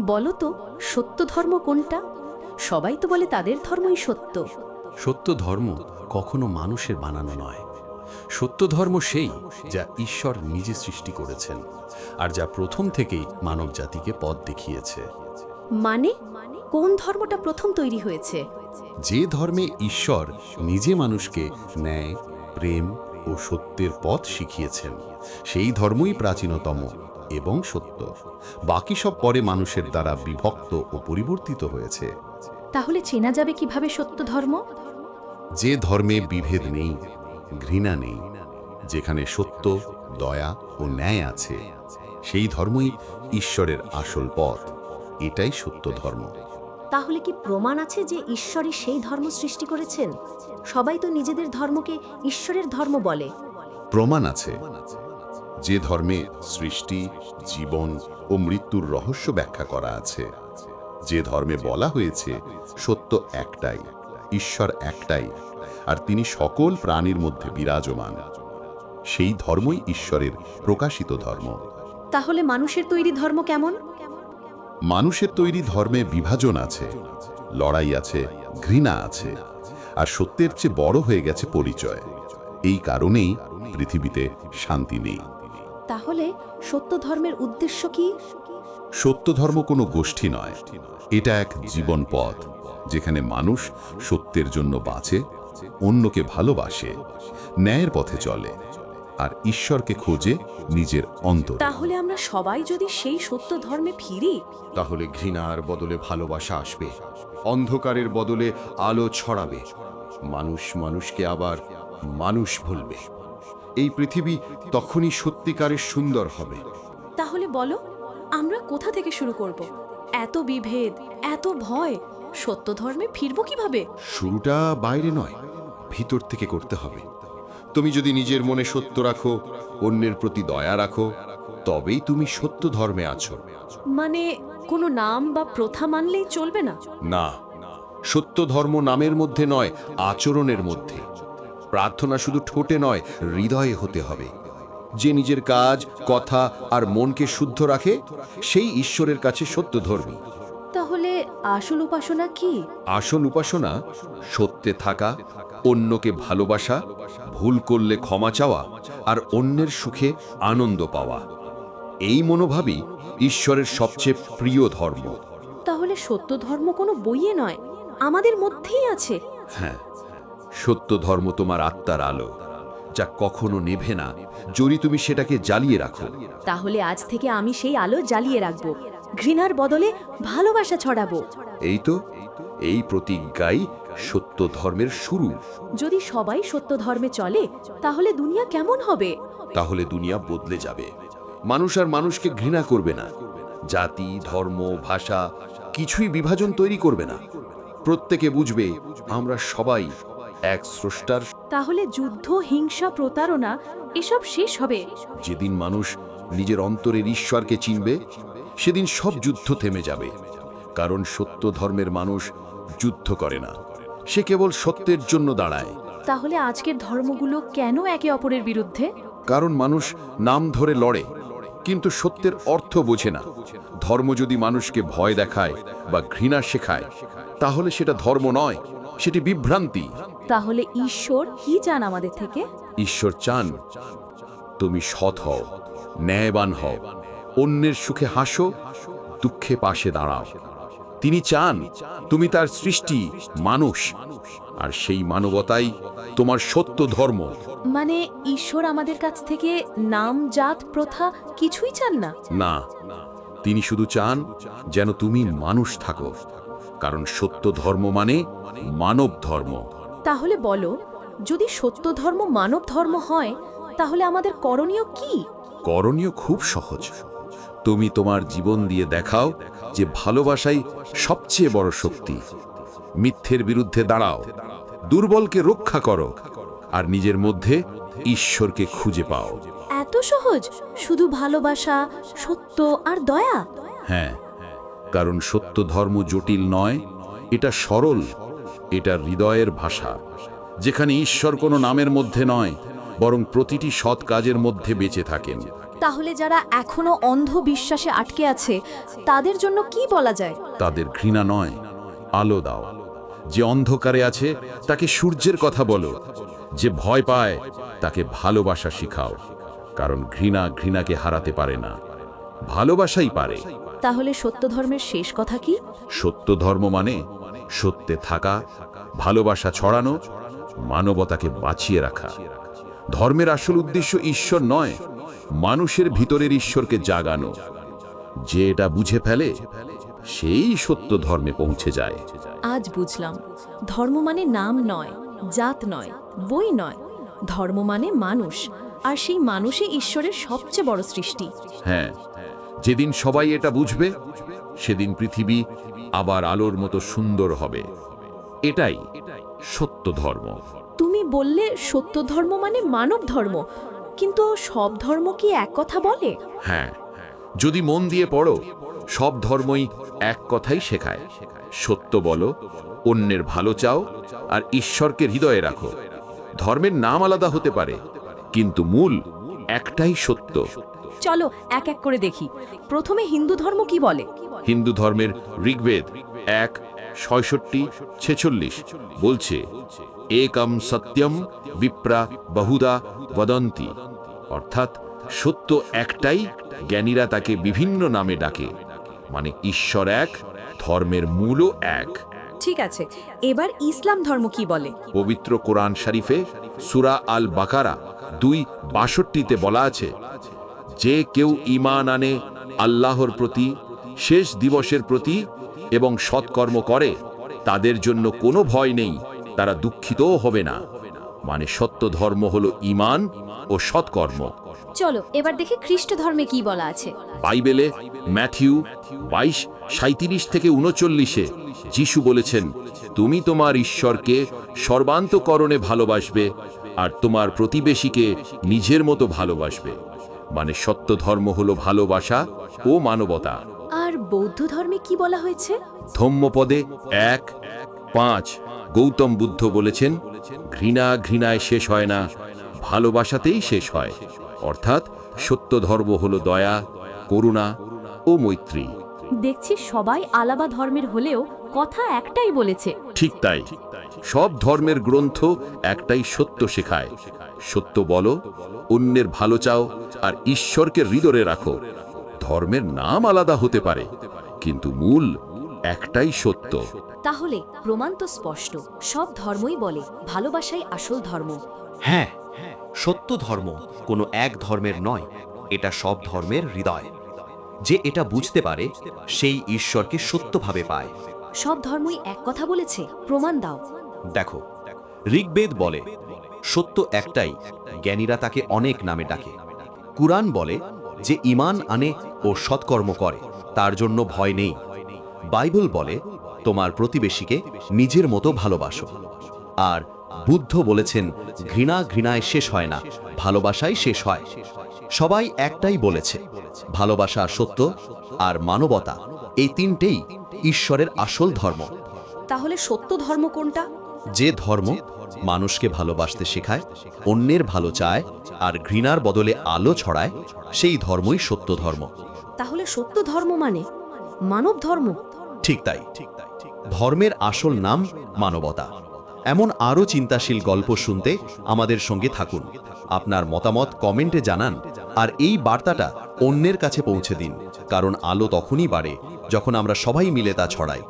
বলো তো সত্য ধর্ম কোনটা? সবাই তো বলে তাদের ধর্মই সত্য। সত্য ধর্ম কখনো মানুষের বানানো নয়। সত্য ধর্ম সেই যা ঈশ্বর নিজে সৃষ্টি করেছেন আর যা প্রথম থেকেই মানব জাতিকে পথ দেখিয়েছে। মানে? কোন ধর্মটা প্রথম তৈরি হয়েছে? যে ধর্মে ঈশ্বর নিজে মানুষকে ন্যায় প্রেম ও সত্যের পথ শিখিয়েছেন সেই ধর্মই প্রাচীনতম। এবং সত্য। বাকি সব পরে মানুষের দ্বারা বিভক্ত ও পরিবর্তিত হয়েছে। তাহলে চেনা যাবে কীভাবে সত্য ধর্ম? যে ধর্মে বিভেদ নেই ঘৃণা নেই যেখানে সত্য দয়া ও ন্যায় আছে সেই ধর্মই ঈশ্বরের আসল পথ। এটাই সত্য ধর্ম। তাহলে কি প্রমাণ আছে যে ঈশ্বরই সেই ধর্ম সৃষ্টি করেছেন? সবাই তো নিজেদের ধর্মকে ঈশ্বরের ধর্ম বলে। প্রমাণ আছে। যে ধর্মে সৃষ্টি জীবন ও মৃত্যুর রহস্য ব্যাখ্যা করা আছে। যে ধর্মে বলা হয়েছে সত্য একটাই ঈশ্বর একটাই আর তিনি সকল প্রাণীর মধ্যে বিরাজমান। সেই ধর্মই ঈশ্বরের প্রকাশিত ধর্ম। তাহলে মানুষের তৈরি ধর্ম কেমন? মানুষের তৈরি ধর্মে বিভাজন আছে লড়াই আছে ঘৃণা আছে আর সত্যের চেয়ে বড় হয়ে গেছে পরিচয়। এই কারণেই পৃথিবীতে শান্তি নেই। তাহলে সত্য ধর্মের উদ্দেশ্য কি? সত্য ধর্ম কোনো গোষ্ঠী নয়। এটা এক জীবন পথ যেখানে মানুষ সত্যের জন্য বাঁচে অন্যকে ভালোবাসে ন্যায়ের পথে চলে আর ঈশ্বরকে খোঁজে নিজের অন্তর। তাহলে আমরা সবাই যদি সেই সত্য ধর্মে ফিরি? তাহলে ঘৃণার বদলে ভালোবাসা আসবে অন্ধকারের বদলে আলো ছড়াবে মানুষ মানুষকে আবার মানুষ ভুলবে এই পৃথিবী তখনই সত্যিকারের সুন্দর হবে। তাহলে বলো আমরা কোথা থেকে শুরু করব? এত বিভেদ এত ভয় সত্য ধর্মে ফিরবো কীভাবে? শুরুটা বাইরে নয় ভিতর থেকে করতে হবে। তুমি যদি নিজের মনে সত্য রাখো অন্যের প্রতি দয়া রাখো তবেই তুমি সত্য ধর্মে আছো। মানে কোনো নাম বা প্রথা মানলেই চলবে না? না সত্য ধর্ম নামের মধ্যে নয় আচরণের মধ্যে। প্রার্থনা শুধু ঠোঁটে নয় হৃদয়ে হতে হবে। যে নিজের কাজ কথা আর মনকে শুদ্ধ রাখে সেই ঈশ্বরের কাছে সত্য ধর্মী তাহলে আসল উপাসনা কি? আসল উপাসনা সত্যে থাকা অন্যকে ভালোবাসা ভুল করলে ক্ষমা চাওয়া আর অন্যের সুখে আনন্দ পাওয়া। এই মনোভাবই ঈশ্বরের সবচেয়ে প্রিয় ধর্ম। তাহলে সত্য ধর্ম কোনো বইয়ে নয় আমাদের মধ্যেই আছে। হ্যাঁ সত্য ধর্ম তোমার আত্মার আলো যা কখনো নেভে না। যদি তুমি সেটাকে জ্বালিয়ে রাখো। তাহলে আজ থেকে আমি সেই আলো জ্বালিয়ে রাখব। ঘৃণার বদলে ভালোবাসা ছড়াবো। এই তো এই প্রতিজ্ঞাই সত্য ধর্মের শুরু। যদি সবাই সত্য ধর্মে চলে তাহলে দুনিয়া কেমন হবে? তাহলে দুনিয়া বদলে যাবে। মানুষ আর মানুষকে ঘৃণা করবে না। জাতি ধর্ম ভাষা কিছুই বিভাজন তৈরি করবে না। প্রত্যেকে বুঝবে আমরা সবাই এক স্রষ্টার তাহলে যুদ্ধ হিংসা প্রতারণা এসব শেষ হবে। যেদিন মানুষ নিজের অন্তরের ঈশ্বরকে চিনবে সেদিন সব যুদ্ধ থেমে যাবে। কারণ সত্য ধর্মের মানুষ যুদ্ধ করে না। সে কেবল সত্যের জন্য দাঁড়ায়। তাহলে আজকের ধর্মগুলো কেন একে অপরের বিরুদ্ধে? কারণ মানুষ নাম ধরে লড়ে কিন্তু সত্যের অর্থ বোঝে না। ধর্ম যদি মানুষকে ভয় দেখায় বা ঘৃণা শেখায় তাহলে সেটা ধর্ম নয় সেটি বিভ্রান্তি। তাহলে ঈশ্বর কি চান আমাদের থেকে? ঈশ্বর চান তুমি সৎ হও ন্যায়বান হও অন্যের সুখে হাসো দুঃখে পাশে দাঁড়াও। তিনি চান তুমি তার সৃষ্টি মানুষ আর সেই মানবতাই তোমার সত্য ধর্ম। মানে ঈশ্বর আমাদের কাছ থেকে নাম জাত প্রথা কিছুই চান না? না তিনি শুধু চান যেন তুমি মানুষ থাকো কারণ সত্য ধর্ম মানে মানব ধর্ম। তাহলে বলো যদি সত্য ধর্ম মানব ধর্ম হয় তাহলে আমাদের করণীয় কি? করণীয় খুব সহজ। তুমি তোমার জীবন দিয়ে দেখাও যে ভালোবাসাই সবচেয়ে বড় শক্তি। মিথ্যের বিরুদ্ধে দাঁড়াও দুর্বলকে রক্ষা করো আর নিজের মধ্যে ঈশ্বরকে খুঁজে পাও। এত সহজ? শুধু ভালোবাসা সত্য আর দয়া? হ্যাঁ কারণ সত্য ধর্ম জটিল নয় এটা সরল এটা হৃদয়ের ভাষা যেখানে ঈশ্বর কোনো নামের মধ্যে নয় বরং প্রতিটি সৎ কাজের মধ্যে বেঁচে থাকেন। তাহলে যারা এখনও অন্ধ বিশ্বাসে আটকে আছে তাদের জন্য কি বলা যায়? তাদের ঘৃণা নয় আলো দাও। যে অন্ধকারে আছে তাকে সূর্যের কথা বলো। যে ভয় পায় তাকে ভালোবাসা শিখাও। কারণ ঘৃণা ঘৃণাকে হারাতে পারে না ভালোবাসাই পারে। তাহলে সত্য ধর্মের শেষ কথা কি? সত্য ধর্ম মানে সত্যে থাকা ভালোবাসা ছড়ানো মানবতাকে বাঁচিয়ে রাখা। ধর্মের আসল উদ্দেশ্য ঈশ্বর নয় মানুষের ভিতরের ঈশ্বরকে জাগানো। যে এটা বুঝে ফেলে সেই সত্য ধর্মে পৌঁছে যায়। আজ বুঝলাম ধর্ম মানে নাম নয় জাত নয় বই নয়। ধর্ম মানে মানুষ আর সেই মানুষই ঈশ্বরের সবচেয়ে বড় সৃষ্টি। হ্যাঁ যেদিন সবাই এটা বুঝবে সেদিন পৃথিবী আবার আলোর মতো সুন্দর হবে। এটাই সত্য ধর্ম তুমি বললে সত্য ধর্ম মানে মানব ধর্ম কিন্তু সব ধর্ম কি এক কথা বলে? হ্যাঁ যদি মন দিয়ে পড়ো সব ধর্মই এক কথাই শেখায়। সত্য বলো অন্যের ভালো চাও আর ঈশ্বরকে হৃদয়ে রাখো। ধর্মের নাম আলাদা হতে পারে কিন্তু মূল একটাই সত্য। চলো এক এক করে দেখি। প্রথমে হিন্দু ধর্ম কি বলে? হিন্দু ধর্মের ঋগ্বেদ এক ছয়ষট্টি ছেচল্লিশ। বলছে একম সত্যম বিপ্রা বহুদা বদন্তি। অর্থাৎ সত্য একটাই জ্ঞানীরা তাকে বিভিন্ন নামে ডাকে। মানে ঈশ্বর এক ধর্মের মূলও এক। ঠিক আছে এবার ইসলাম ধর্ম কি বলে? পবিত্র কোরআন শরীফে সুরা আল বাকারা দুই বাষট্টিতে বলা আছে যে কেউ ঈমান আনে আল্লাহর প্রতি শেষ দিবসের প্রতি এবং সৎকর্ম করে তাদের জন্য কোনো ভয় নেই তারা দুঃখিতও হবে না। মানে সত্য ধর্ম হলো ঈমান ও সৎকর্ম। চলো এবার দেখি খ্রিস্ট ধর্মে কি বলা আছে। বাইবেলে ম্যাথিউ বাইশ সাঁত্রিশ থেকে উনচল্লিশে যিশু বলেছেন তুমি তোমার ঈশ্বরকে সর্বান্তকরণে ভালোবাসবে আর তোমার প্রতিবেশীকে নিজের মতো ভালোবাসবে। মানে সত্য ধর্ম হলো ভালোবাসা ও মানবতা। আর বৌদ্ধ ধর্মে কি বলা হয়েছে? ধম্মপদে এক পাঁচ গৌতম বুদ্ধ বলেছেন ঘৃণা ঘৃণায় শেষ হয় না ভালোবাসাতেই শেষ হয়। অর্থাৎ সত্য ধর্ম হলো দয়া করুণা ও মৈত্রী। দেখছি সবাই আলাদা ধর্মের হলেও কথা একটাই বলেছে। ঠিক তাই। সব ধর্মের গ্রন্থ একটাই সত্য শেখায়। সত্য বলো অন্যের ভালো চাও আর ঈশ্বরকে হৃদয়ে রাখো। ধর্মের নাম আলাদা হতে পারে কিন্তু মূল একটাই সত্য। তাহলে প্রমাণ তো স্পষ্ট সব ধর্মই বলে ভালোবাসাই আসল ধর্ম। হ্যাঁ সত্য ধর্ম কোনো এক ধর্মের নয় এটা সব ধর্মের হৃদয়। যে এটা বুঝতে পারে সেই ঈশ্বরকে সত্যভাবে পায়। সব ধর্মই এক কথা বলেছে প্রমাণ দাও। দেখো, ঋগ্বেদ বলে, সত্য একটাই, জ্ঞানীরা তাকে অনেক নামে ডাকে। কুরআন বলে যে ইমান আনে ও সৎকর্ম করে, তার জন্য ভয় নেই। বাইবেল বলে, তোমার প্রতিবেশীকে নিজের মতো ভালোবাসো। আর বুদ্ধ বলেছেন, ঘৃণা ঘৃণায় শেষ হয় না, ভালোবাসাই শেষ হয়। সবাই একটাই বলেছে, ভালোবাসা সত্য আর মানবতা, এই তিনটেই ঈশ্বরের আসল ধর্ম। তাহলে সত্য ধর্ম কোনটা? যে ধর্ম মানুষকে ভালোবাসতে শেখায় অন্যের ভালো চায় আর ঘৃণার বদলে আলো ছড়ায় সেই ধর্মই সত্য ধর্ম। তাহলে সত্য ধর্ম মানে মানব ধর্ম? ঠিক তাই। ধর্মের আসল নাম মানবতা। এমন আরও চিন্তাশীল গল্প শুনতে আমাদের সঙ্গে থাকুন। আপনার মতামত কমেন্টে জানান আর এই বার্তাটা অন্যের কাছে পৌঁছে দিন কারণ আলো তখনই বাড়ে যখন আমরা সবাই মিলে তা ছড়াই।